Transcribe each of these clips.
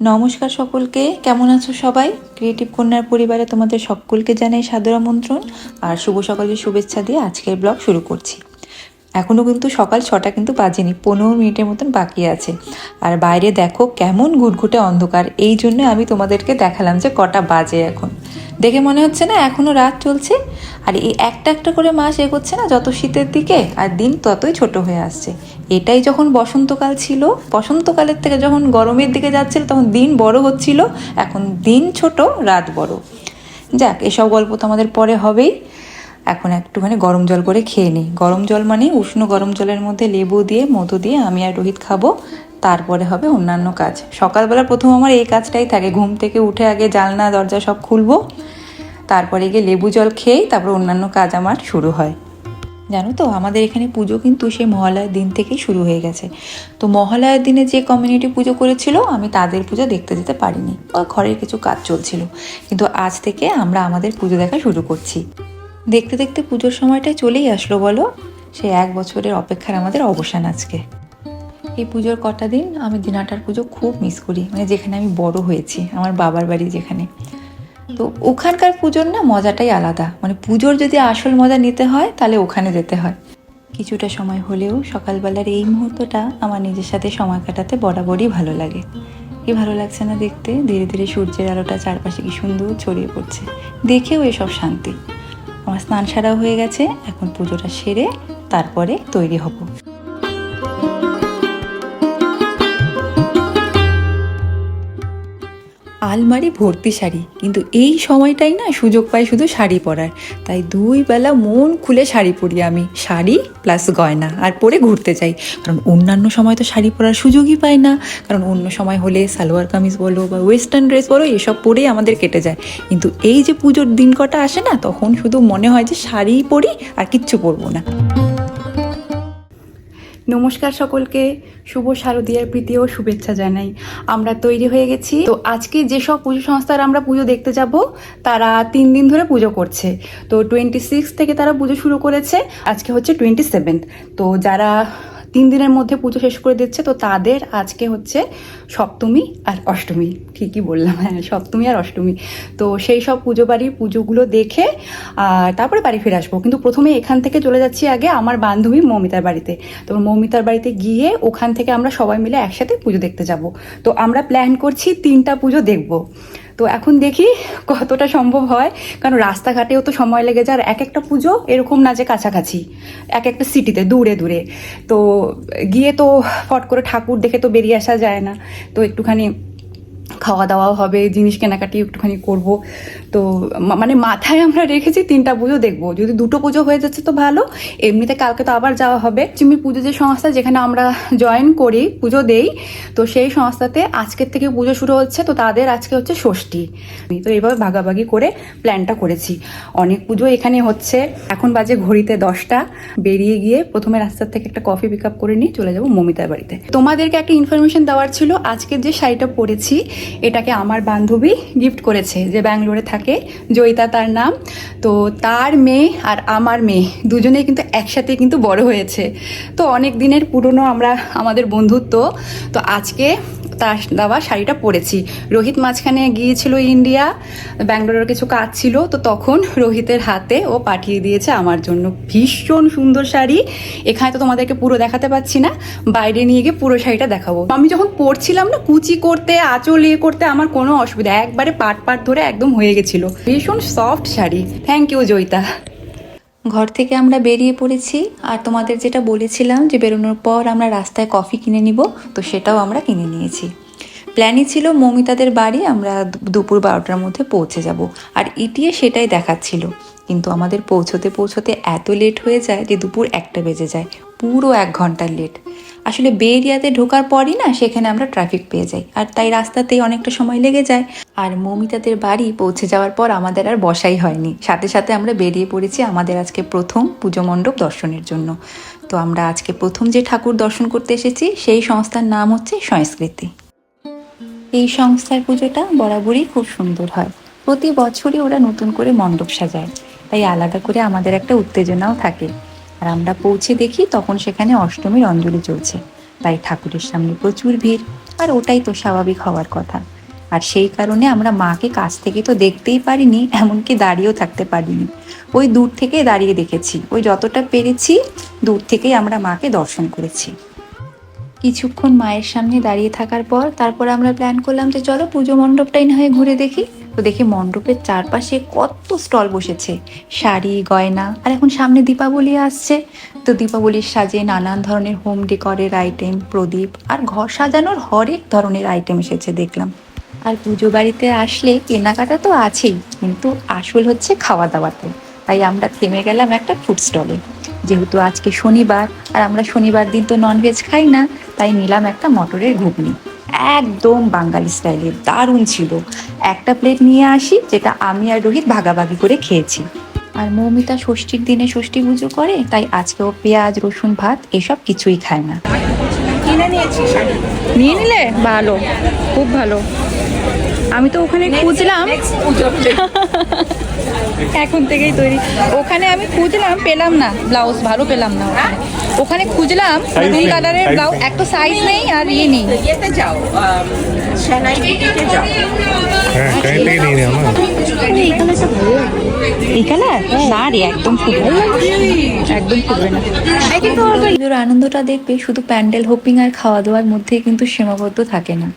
নমস্কার সকলকে। কেমন আছো সবাই? ক্রিয়েটিভ কন্যার পরিবারে তোমাদের সকলকে জানাই সাদর আমন্ত্রণ আর শুভ সকালের শুভেচ্ছা দিয়ে আজকের ব্লগ শুরু করছি। এখনও কিন্তু সকাল ছটা কিন্তু বাজেনি, পনেরো মিনিটের মতন বাকি আছে। আর বাইরে দেখো কেমন ঘুটঘুটে অন্ধকার, এই জন্য আমি তোমাদেরকে দেখালাম যে কটা বাজে এখন। দেখে মনে হচ্ছে না এখনও রাত চলছে। আর এই একটা একটা করে মাস এগোচ্ছে না, যত শীতের দিকে আর দিন ততই ছোট হয়ে আসছে। এটাই যখন বসন্তকাল ছিল, বসন্তকালের থেকে যখন গরমের দিকে যাচ্ছিল তখন দিন বড় হচ্ছিল, এখন দিন ছোট, রাত বড়। যাক, এসব গল্প তো আমাদের পরে হবেই। এখন একটুখানি গরম জল করে খেয়ে নিই। গরম জল মানে উষ্ণ গরম জলের মধ্যে লেবু দিয়ে, মধু দিয়ে আমি আর রোহিত খাব। তারপরে হবে অন্যান্য কাজ। সকালবেলা প্রথম আমার এই কাজটাই থাকে। ঘুম থেকে উঠে আগে জানলা, দরজা সব খুলবো। তারপরে গিয়ে লেবু জল খেয়েই তারপর অন্যান্য কাজ আমার শুরু হয়। জানো তো, আমাদের এখানে পুজো কিন্তু সেই মহালয়ার দিন থেকেই শুরু হয়ে গেছে। তো মহালয়ার দিনে যে কমিউনিটি পুজো করেছিল, আমি তাদের পুজো দেখতে যেতে পারিনি। ঘরের কিছু কাজ চলছিল। কিন্তু আজ থেকে আমরা আমাদের পুজো দেখা শুরু করছি। দেখতে দেখতে পুজোর সময়টাই চলেই আসলো বলো। সেই এক বছরের অপেক্ষার আমাদের অবসান আজকে। এই পুজোর কটা দিন আমি দিনাটার পুজো খুব মিস করি। মানে যেখানে আমি বড় হয়েছি, আমার বাবার বাড়ি যেখানে। তো ওখানকার পুজোর না মজাটাই আলাদা। মানে পুজোর যদি আসল মজা নিতে হয়, তাহলে ওখানে যেতে হয়। কিছুটা সময় হলেও সকালবেলার এই মুহূর্তটা আমার নিজের সাথে সময় কাটাতে বরাবরই ভালো লাগে। কি ভালো লাগছে না দেখতে? ধীরে ধীরে সূর্যের আলোটা চারপাশে কি সুন্দর ছড়িয়ে পড়ছে। দেখেও এসব শান্তি। আমার স্নান সারাও হয়ে গেছে, এখন পুজোটা সেরে তারপরে তৈরি হব। আলমারি ভর্তি শাড়ি। কিন্তু এই সময়টাই না সুযোগ পাই শুধু শাড়ি পরার। তাই দুই বেলা মন খুলে শাড়ি পরি আমি। শাড়ি প্লাস গয়না আর পরে ঘুরতে যাই। কারণ অন্যান্য সময় তো শাড়ি পরার সুযোগই পাই না। কারণ অন্য সময় হলে সালোয়ার কামিজ বলো বা ওয়েস্টার্ন ড্রেস বলো, এসব পরেই আমাদের কেটে যায়। কিন্তু এই যে পুজোর দিন কটা আসে না, তখন শুধু মনে হয় যে শাড়িই পরি আর কিচ্ছু পরবো না। নমস্কার সকলকে। শুভ শারদীয়ার প্রীতি ও শুভেচ্ছা জানাই। আমরা তৈরি হয়ে গেছি। তো আজকে যেসব পুজো সংস্থার আমরা পুজো দেখতে যাব, তারা তিন দিন ধরে পুজো করছে। তো টোয়েন্টি সিক্স থেকে তারা পুজো শুরু করেছে। আজকে হচ্ছে টোয়েন্টি সেভেন্থ তো যারা তিন দিনের মধ্যে পুজো শেষ করে দিচ্ছে, তো তাদের আজকে হচ্ছে সপ্তমী আর অষ্টমী। ঠিকই বললাম হ্যাঁ সপ্তমী আর অষ্টমী। তো সেই সব পুজো বাড়ির পুজোগুলো দেখে, আর তারপরে বাড়ি ফিরে আসব। কিন্তু প্রথমে এখান থেকে চলে যাচ্ছি আগে আমার বান্ধবী মৌমিতার বাড়িতে। তো মৌমিতার বাড়িতে গিয়ে ওখান থেকে আমরা সবাই মিলে একসাথে পুজো দেখতে যাব। তো আমরা প্ল্যান করছি তিনটা পুজো দেখব। তো এখন দেখি কতটা সম্ভব হয়, কারণ রাস্তাঘাটেও তো সময় লেগে যায়, আর এক একটা পুজো এরকম না যে কাছাকাছি এক একটা সিটিতে দূরে দূরে। তো গিয়ে তো ফট করে ঠাকুর দেখে তো বেরিয়ে আসা যায় না। তো একটুখানি খাওয়া দাওয়াও হবে, জিনিস কেনাকাটি একটুখানি করব। তো মানে মাথায় আমরা রেখেছি তিনটা পুজো দেখব। যদি দুটো পুজো হয়ে যাচ্ছে তো ভালো। এমনিতে কালকে তো আবার যাওয়া হবে। চিমি পুজো যে সংস্থা যেখানে আমরা জয়েন করি, পুজো দেই, তো সেই সংস্থাতে আজকের থেকে পুজো শুরু হচ্ছে। তো তাদের আজকে হচ্ছে ষষ্ঠী। তো এইভাবে ভাগাভাগি করে প্ল্যানটা করেছি। অনেক পুজো এখানে হচ্ছে। এখন বাজে ঘড়িতে দশটা। বেরিয়ে গিয়ে প্রথমে রাস্তার থেকে একটা কফি পিক আপ করে নিয়ে চলে যাব মমিতার বাড়িতে। তোমাদেরকে একটা ইনফরমেশন দেওয়ার ছিল আজকের যে শাড়িটা পরেছি, এটাকে আমার বান্ধবী গিফট করেছে যে ব্যাঙ্গালোরে থাকে জয়িতা তার নাম। তো তার মেয়ে আর আমার মেয়ে দুজনেই কিন্তু একসাথে কিন্তু বড় হয়েছে। তো অনেক দিনের পুরনো আমরা, আমাদের বন্ধুত্ব। তো আজকে তার দেওয়া শাড়িটা পরেছি। রোহিত মাঝখানে গিয়েছিল ইন্ডিয়া, ব্যাঙ্গালোরের কিছু কাজ ছিল, তো তখন রোহিতের হাতে ও পাঠিয়ে দিয়েছে আমার জন্য। ভীষণ সুন্দর শাড়ি। এখানে তো তোমাদেরকে পুরো দেখাতে পাচ্ছি না, বাইরে নিয়ে গিয়ে পুরো শাড়িটা দেখাবো। আমি যখন পরছিলাম না, কুচি করতে, আঁচল ইয়ে করতে আমার কোনো অসুবিধা, একবারে পাট পাট ধরে একদম হয়ে গেছিল। ভীষণ soft sari. Thank you Joyita. ঘর থেকে আমরা বেরিয়ে পড়েছি আর তোমাদের যেটা বলেছিলাম যে বেরোনোর পর আমরা রাস্তায় কফি কিনে নিব, তো সেটাও আমরা কিনে নিয়েছি। প্ল্যানই ছিল মমিতাদের বাড়ি, আমরা দুপুর বারোটার মধ্যে পৌঁছে যাব। আর ইটিয়ে সেটাই দেখাচ্ছিল। কিন্তু আমাদের পৌঁছতে পৌঁছতে এত লেট হয়ে যায় যে দুপুর একটা বেজে যায়। পুরো এক ঘণ্টার লেট আসলে বে এরিয়াতে ঢোকার পরই না সেখানে আমরা ট্রাফিক পেয়ে যাই। আর তাই রাস্তাতেই অনেকটা সময় লেগে যায়। আর মৌমিতাদের বাড়ি পৌঁছে যাওয়ার পর আমাদের আর বসাই হয়নি। সাথে সাথে আমরা বেরিয়ে পড়েছি আমাদের আজকে প্রথম পুজো মণ্ডপ দর্শনের জন্য। তো আমরা আজকে প্রথম যে ঠাকুর দর্শন করতে এসেছি, সেই সংস্থার নাম হচ্ছে সংস্কৃতি। এই সংস্থার পুজোটা বরাবরই খুব সুন্দর হয়। প্রতি বছরই ওরা নতুন করে মণ্ডপ সাজায়। তাই আলাদা করে আমাদের একটা উত্তেজনাও থাকে। আর আমরা পৌঁছে দেখি তখন সেখানে অষ্টমীর অঞ্জলি চলছে। তাই ঠাকুরের সামনে প্রচুর ভিড়, আর ওটাই তো স্বাভাবিক হওয়ার কথা। আর সেই কারণে আমরা মাকে কাছ থেকে তো দেখতেই পারিনি, এমনকি দাঁড়িয়েও থাকতে পারিনি। ওই দূর থেকে দাঁড়িয়ে দেখেছি। ওই যতটা পেরেছি, দূর থেকেই আমরা মাকে দর্শন করেছি। কিছুক্ষণ মায়ের সামনে দাঁড়িয়ে থাকার পর তারপর আমরা প্ল্যান করলাম যে চলো পুজো মণ্ডপটাই না হয় ঘুরে দেখি। তো দেখি মণ্ডপের চারপাশে কত স্টল বসেছে। শাড়ি, গয়না, আর এখন সামনে দীপাবলি আসছে। তো দীপাবলির সাজে নানান ধরনের হোম ডেকরের আইটেম প্রদীপ আর ঘর সাজানোর হরেক ধরনের আইটেম এসেছে দেখলাম। আর পুজো বাড়িতে আসলে কেনাকাটা তো আছেই, কিন্তু আসল হচ্ছে খাওয়া দাওয়াতে তাই আমরা থেমে গেলাম একটা ফুড স্টলে যেহেতু আজকে শনিবার, আর আমরা শনিবার দিন তো ননভেজ খাই না, তাই নিলাম একটা মটরের ঘুগনি। একদম বাঙালি স্টাইলে দারুণ ছিল। একটা প্লেট নিয়ে আসি যেটা আমি আর রোহিত ভাগাভাগি করে খেয়েছি। আর মৌমিতা ষষ্ঠীর দিনে ষষ্ঠী পুজো করে তাই আজকেও পেঁয়াজ রসুন ভাত এসব কিছুই খায় না। কিনে নিয়েছি নিয়ে নিলে? ভালো। খুব ভালো। আমি তো ওখানে খুঁজলাম। এখন থেকেই তৈরি। ওখানে আমি খুঁজলাম পেলাম না ব্লাউজ ভালো পেলাম না ওখানে। খুঁজলাম নেই, কালারের ব্লাউজ। একটা সাইজ নেই আর ইয়ে নেই। যাও হ্যাঁ এই কালার না রে একদম ফুটবে একদম না। আনন্দটা দেখবে শুধু প্যান্ডেল হোপিং আর খাওয়া দাওয়ার মধ্যে কিন্তু সীমাবদ্ধ থাকে না।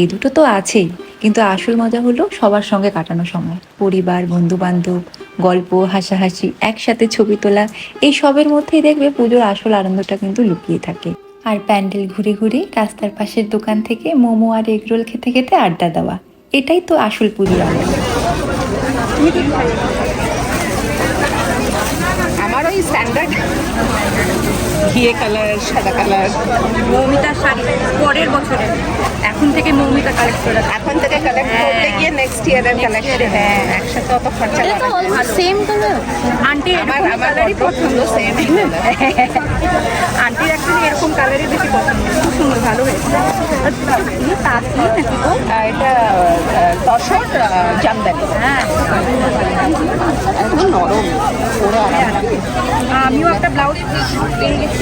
এই দুটো তো আছেই, কিন্তু আসল মজা হলো সবার সঙ্গে কাটানো সময়। পরিবার বন্ধু বান্ধব গল্প, হাসাহাসি, একসাথে ছবি তোলা, এই সবের মধ্যেই দেখবে পুজোর আসল আনন্দটা কিন্তু লুকিয়ে থাকে। আর প্যান্ডেল ঘুরে ঘুরে রাস্তার পাশের দোকান থেকে মোমো আর এগরোল খেতে খেতে আড্ডা দেওয়া, এটাই তো আসল পুজোর আনন্দ। আমার ওই স্ট্যান্ডার্ড ঘিয়ে কালার সাদা কালার মৌমিতার শাড়ি পরের বছরে। এখন থেকে মৌমিতা কালেক্ট করে এখন থেকে কালেক্ট করতে গিয়ে নেক্সট ইয়ারের কালেকশন হ্যাঁ। একসাথে অত খরচা না। সেম কালার আন্টি আমার এরকম আমার কালারই পছন্দ। সেম আন্টির অ্যাকচুয়ালি এরকম কালারই বেশি পছন্দ। খুব সুন্দর ভালো হয়েছে। কি কি নাকি এটা আহ, জামদানি। হ্যাঁ। নরম পরে আরাম লাগে। আমিও একটা ব্লাউজ পেয়ে গেছি।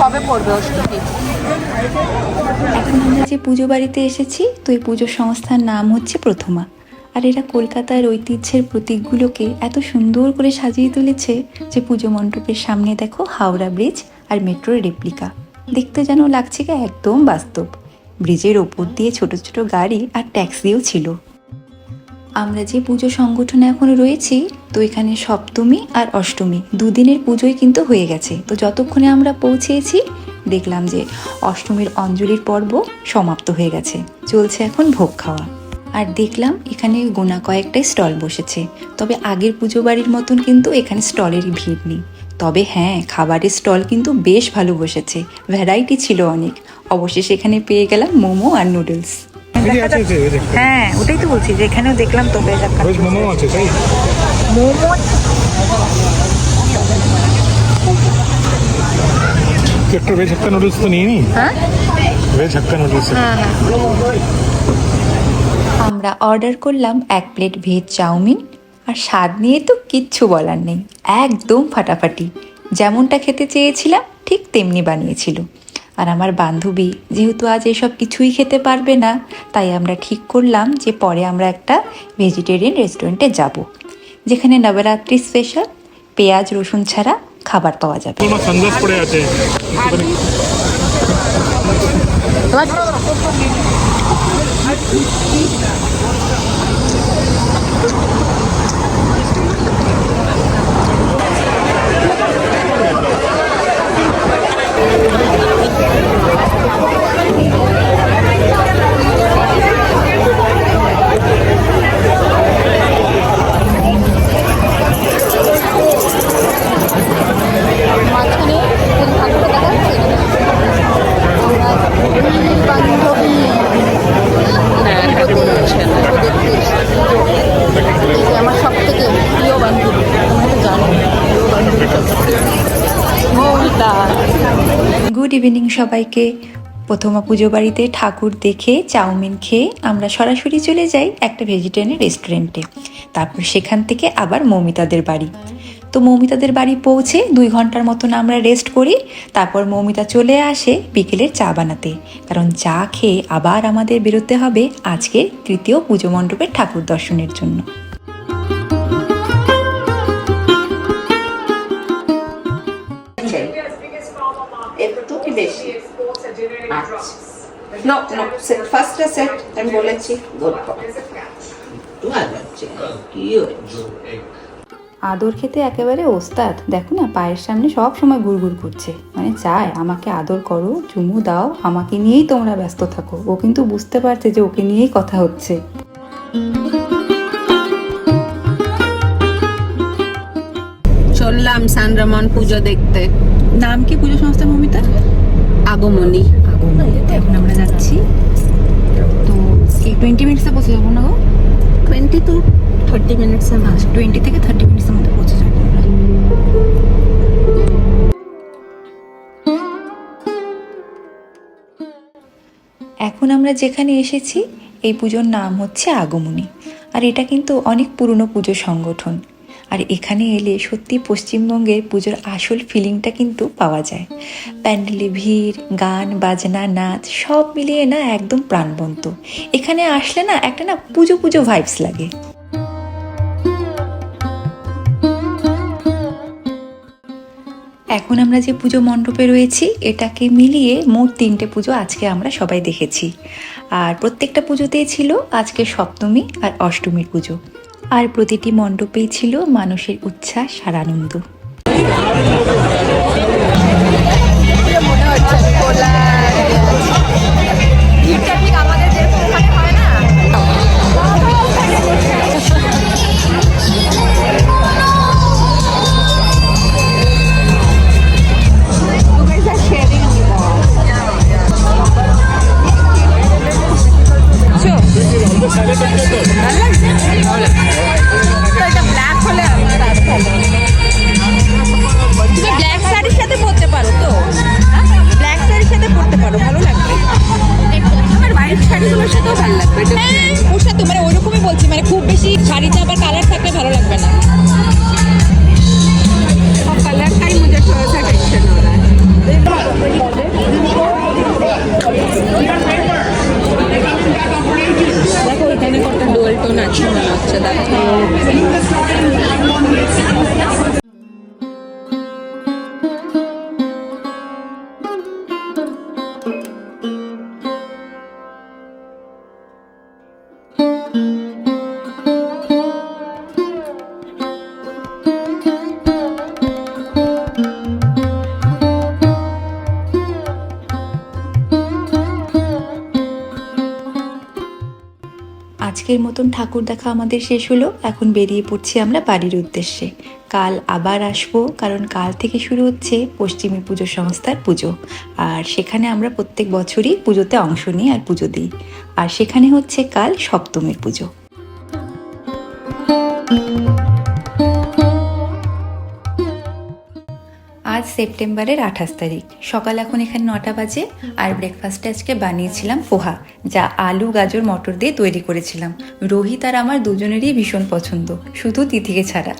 কবে এখন আমরা যে পুজো বাড়িতে এসেছি, তো এই পুজো সংস্থার নাম হচ্ছে প্রথমা। আর এরা কলকাতার ঐতিহ্যের প্রতীকগুলোকে এত সুন্দর করে সাজিয়ে তুলেছে যে পুজো মণ্ডপের সামনে দেখো হাওড়া ব্রিজ আর মেট্রোর রেপ্লিকা। দেখতে যেন লাগছে কি একদম বাস্তব। ব্রিজের ওপর দিয়ে ছোট ছোট গাড়ি আর ট্যাক্সিও ছিল। আমরা যে পুজো সংগঠনে এখন রয়েছি, তো এখানে সপ্তমী আর অষ্টমী, দুদিনের পুজোই কিন্তু হয়ে গেছে। তো যতক্ষণে আমরা পৌঁছেছি, দেখলাম যে অষ্টমীর অঞ্জলির পর্ব সমাপ্ত হয়ে গেছে। চলছে এখন ভোগ খাওয়া। আর দেখলাম এখানে গোনা কয়েকটাই স্টল বসেছে। তবে আগের পুজো বাড়ির মতন কিন্তু এখানে স্টলেরই ভিড় নেই। তবে হ্যাঁ খাবারের স্টল কিন্তু বেশ ভালো বসেছে। ভ্যারাইটি ছিল অনেক। অবশেষে এখানে পেয়ে গেলাম মোমো আর নুডলস। হ্যাঁ ওটাই তো বলছি যে এখানেও দেখলাম তো বেশ মোমো আছে তাই? মোমো একটা ভেজ হাক্কা নুডলস তো নিয়ে নি? হ্যাঁ? ভেজ হাক্কা নুডলস আমরা অর্ডার করলাম এক প্লেট ভেজ চাউমিন আর স্বাদ নিয়ে তো কিচ্ছু বলার নেই। একদম ফাটাফাটি। যেমনটা খেতে চেয়েছিলাম ঠিক তেমনি বানিয়েছিল। আর আমার বান্ধবী যেহেতু আজ এসব কিছুই খেতে পারবে না তাই আমরা ঠিক করলাম যে পরে আমরা একটা ভেজিটেরিয়ান রেস্টুরেন্টে যাব যেখানে নবরাত্রি স্পেশাল পেঁয়াজ রসুন ছাড়া খাবার পাওয়া যাবে। তোমার সানগ্লাস পড়ে আছে একটুখানি আমার সব থেকে প্রিয় বান্ধবী তোমরা তো জানো মৌমিতা গুড ইভিনিং সবাইকে। প্রথমা পুজো বাড়িতে ঠাকুর দেখে চাউমিন খেয়ে আমরা সরাসরি চলে যাই একটা ভেজিটেরিয়ান রেস্টুরেন্টে তারপর সেখান থেকে আবার মৌমিতাদের বাড়ি। তো মৌমিতাদের বাড়ি পৌঁছে দুই ঘণ্টার মতন আমরা রেস্ট করি, তারপর মৌমিতা চলে আসে বিকেলের চা বানাতে। কারণ চা খেয়ে আবার আমাদের বেরোতে হবে আজকে তৃতীয় পুজো মণ্ডপের ঠাকুর দর্শনের জন্য। নো নো ফার্স্টে সেট আমি বলেছি। গুড আদর খেতে একেবারে ওস্তাদ। দেখো না পায়ের সামনে সব সময় গুড়গুড় করছে। মানে চায় আমাকে আদর করো চুমু দাও আমাকে নিয়েই তোমরা ব্যস্ত থাকো। ও কিন্তু বুঝতে পারছে যে ওকে নিয়েই কথা হচ্ছে। চললাম সানরামন পুজো দেখতে। নাম কি পুজো সংস্থা মমিতা? আগমনী। এখন আমরা যাচ্ছি। তো এই টোয়েন্টি মিনিটসে পৌঁছে যাব না গো? Twenty to thirty minutes twenty থেকে থার্টি মিনিটসের মধ্যে পৌঁছে যাব আমরা। এখন আমরা যেখানে এসেছি এই পুজোর নাম হচ্ছে আগমনী। আর এটা কিন্তু অনেক পুরনো পুজো সংগঠন। আর এখানে এলে সত্যি পশ্চিমবঙ্গের পুজোর আসল ফিলিংটা কিন্তু পাওয়া যায়। প্যান্ডেলে ভিড়, গান, বাজনা, নাচ, সব মিলিয়ে না একদম প্রাণবন্ত। এখানে আসলে না একটা না পুজো পুজো ভাইবস লাগে। এখন আমরা যে পুজো মণ্ডপে রয়েছি, এটাকে মিলিয়ে মোট তিনটে পুজো আজকে আমরা সবাই দেখেছি। আর প্রত্যেকটা পুজোতেই ছিল আজকে সপ্তমী আর অষ্টমীর পুজো। আর প্রতিটি মণ্ডপেই ছিল মানুষের উচ্ছ্বাস আর আনন্দ। ভালো লাগবে হ্যাঁ মতন ঠাকুর দেখা আমাদের শেষ হলো। এখন বেরিয়ে পড়ছি আমরা বাড়ির উদ্দেশ্যে। কাল আবার আসব, কারণ কাল থেকে শুরু হচ্ছে পশ্চিমী পুজো সংস্থার পুজো। আর সেখানে আমরা প্রত্যেক বছরই পুজোতে অংশ নিই আর পুজো দিই। আর সেখানে হচ্ছে কাল সপ্তমীর পুজো। সেপ্টেম্বরের আঠাশ তারিখ। সকাল এখন এখানে নটা বাজে আর ব্রেকফাস্টে আজকে বানিয়েছিলাম পোহা, যা আলু, গাজর, মটর দিয়ে তৈরি করেছিলাম। রোহিত আর আমার দুজনেরই ভীষণ পছন্দ, শুধু তিথিকে ছাড়া।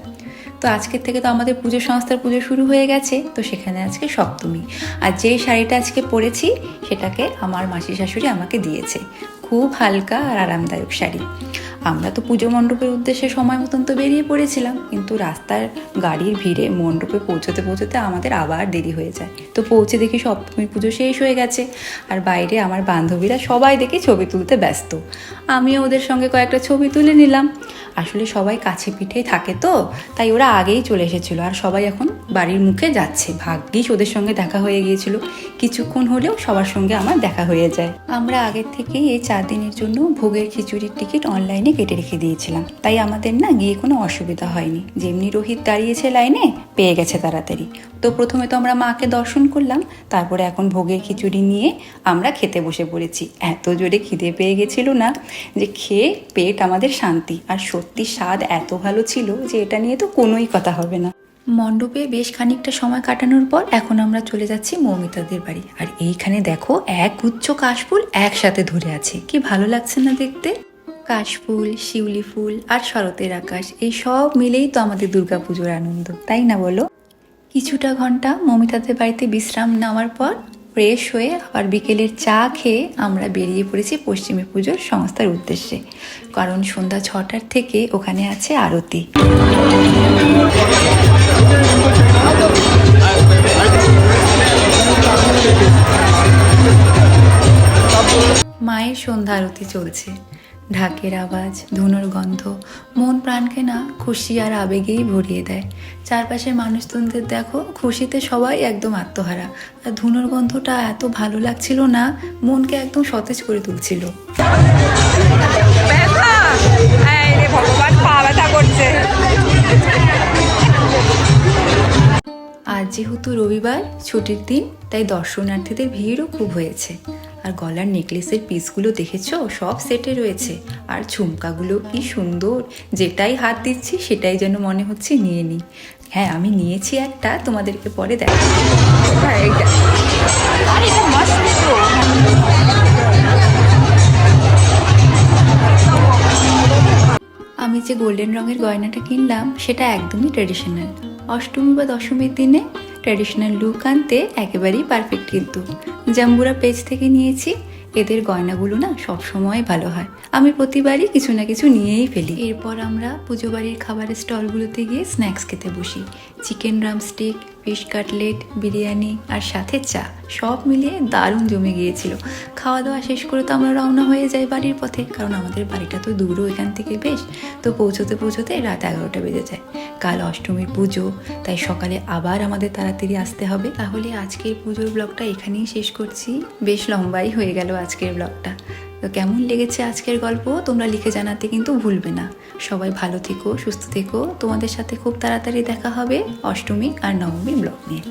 তো আজকের থেকে তো আমাদের পুজো সংস্থার পুজো শুরু হয়ে গেছে, তো সেখানে আজকে সপ্তমী। আর যে শাড়িটা আজকে পরেছি, সেটাকে আমার মাসি শাশুড়ি আমাকে দিয়েছে। খুব হালকা আর আরামদায়ক শাড়ি। আমরা তো পুজো মণ্ডপের উদ্দেশ্যে সময় মতন তো বেরিয়ে পড়েছিলাম, কিন্তু রাস্তার গাড়ির ভিড়ে মণ্ডপে পৌঁছতে পৌঁছতে আমাদের আবার দেরি হয়ে যায়। তো পৌঁছে দেখি সপ্তমীর পুজো শেষ হয়ে গেছে, আর বাইরে আমার বান্ধবীরা সবাই দেখে ছবি তুলতে ব্যস্ত। আমিও ওদের সঙ্গে কয়েকটা ছবি তুলে নিলাম। আসলে সবাই কাছে পিঠেই থাকে তো, তাই ওরা আগেই চলে এসেছিল। আর সবাই এখন বাড়ির মুখে যাচ্ছে। ভাগ্যিস ওদের সঙ্গে দেখা হয়ে গিয়েছিল। কিছুক্ষণ হলেও সবার সঙ্গে আমার দেখা হয়ে যায়। আমরা আগের থেকেই এই চার দিনের জন্য ভোগের খিচুড়ির টিকিট অনলাইনে কেটে রেখে দিয়েছিলাম। তাই আমাদের না গিয়ে কোনো অসুবিধা হয়নি। যেমনি রোহিত দাঁড়িয়েছে লাইনে, পেয়ে গেছে তাড়াতাড়ি। তো প্রথমে তো আমরা মাকে দর্শন করলাম। তারপরে এখন ভোগের খিচুড়ি নিয়ে আমরা খেতে বসে পড়েছি। এত জোরে খিদে পেয়ে গেছিল না যে খেয়ে পেট আমাদের শান্তি। আর সত্যি স্বাদ এত ভালো ছিল যে এটা নিয়ে তো কোনোই কথা হবে না। মণ্ডপে বেশ খানিকটা সময় কাটানোর পর এখন আমরা চলে যাচ্ছি মৌমিতাদের বাড়ি। আর এইখানে দেখো এক গুচ্ছ কাশফুল একসাথে ধরে আছে। কি ভালো লাগছে না দেখতে? কাশফুল, শিউলি ফুল আর শরতের আকাশ, এই সব মিলেই তো আমাদের দুর্গাপুজোর আনন্দ, তাই না বলো? কিছুটা ঘণ্টা মমিতাদের বাড়িতে বিশ্রাম নেওয়ার পর ফ্রেশ হয়ে আবার বিকেলের চা খেয়ে আমরা বেরিয়ে পড়েছি পশ্চিমী পুজোর সংস্থার উদ্দেশ্যে। কারণ সন্ধ্যা ছটার থেকে ওখানে আছে আরতি। মায়ের সন্ধ্যা আরতি চলছে। ঢাকের আওয়াজ ধুনোর গন্ধ মন প্রাণকে না খুশি আর আবেগেই ভরিয়ে দেয়। চারপাশের মানুষজনদের দেখো খুশিতে সবাই একদম আত্মহারা। আর ধুনোর গন্ধটা এত ভালো লাগছিল না মনকে একদম সতেজ করে তুলছিল। ব্যথা! এই রে ভগবান পা ব্যথা করছে। আজ যেহেতু রবিবার ছুটির দিন তাই দর্শনার্থীদের ভিড়ও খুব হয়েছে। আর গলার নেকলেসের পিসগুলো দেখেছ? সব সেটে রয়েছে। আর ঝুমকাগুলো কি সুন্দর! যেটাই হাত দিচ্ছি সেটাই যেন মনে হচ্ছে নিয়ে নিই। হ্যাঁ আমি নিয়েছি একটা তোমাদেরকে পরে দেখা হ্যাঁ, আমি যে গোল্ডেন রঙের গয়নাটা কিনলাম সেটা একদমই ট্র্যাডিশনাল অষ্টমী বা দশমীর দিনে ট্র্যাডিশনাল লুক আনতে একেবারেই পারফেক্ট কিন্তু। জাম্বুরা পেজ থেকে নিয়েছি, এদের গয়নাগুলো না সবসময় ভালো হয়। আমি প্রতিবারই কিছু না কিছু নিয়েই ফেলি। এরপর আমরা পুজো বাড়ির খাবারের স্টলগুলোতে গিয়ে স্ন্যাক্স খেতে বসি। Chicken drumstick fish cutlet biryani আর সাথে চা। সব মিলিয়ে দারুণ জমে গিয়েছিল। খাওয়া দাওয়া শেষ করে তো আমরা রওনা হয়ে যাই বাড়ির পথে, কারণ আমাদের বাড়িটা তো দূরও এখান থেকে বেশ। তো পৌঁছতে পৌঁছতে রাত এগারোটা বেজে যায়। কাল অষ্টমীর পুজো, তাই সকালে আবার আমাদের তাড়াতাড়ি আসতে হবে। তাহলে আজকের পুজোর ব্লগটা এখানেই শেষ করছি। বেশ লম্বাই হয়ে গেল আজকের ব্লগটা। তো কেমন লেগেছে আজকের গল্প? তোমরা লিখে জানাতে কিন্তু ভুলবে না। সবাই ভালো থেকো, সুস্থ থেকো। তোমাদের সাথে খুব তাড়াতাড়ি দেখা হবে অষ্টমী আর নবমী ব্লগ নিয়ে।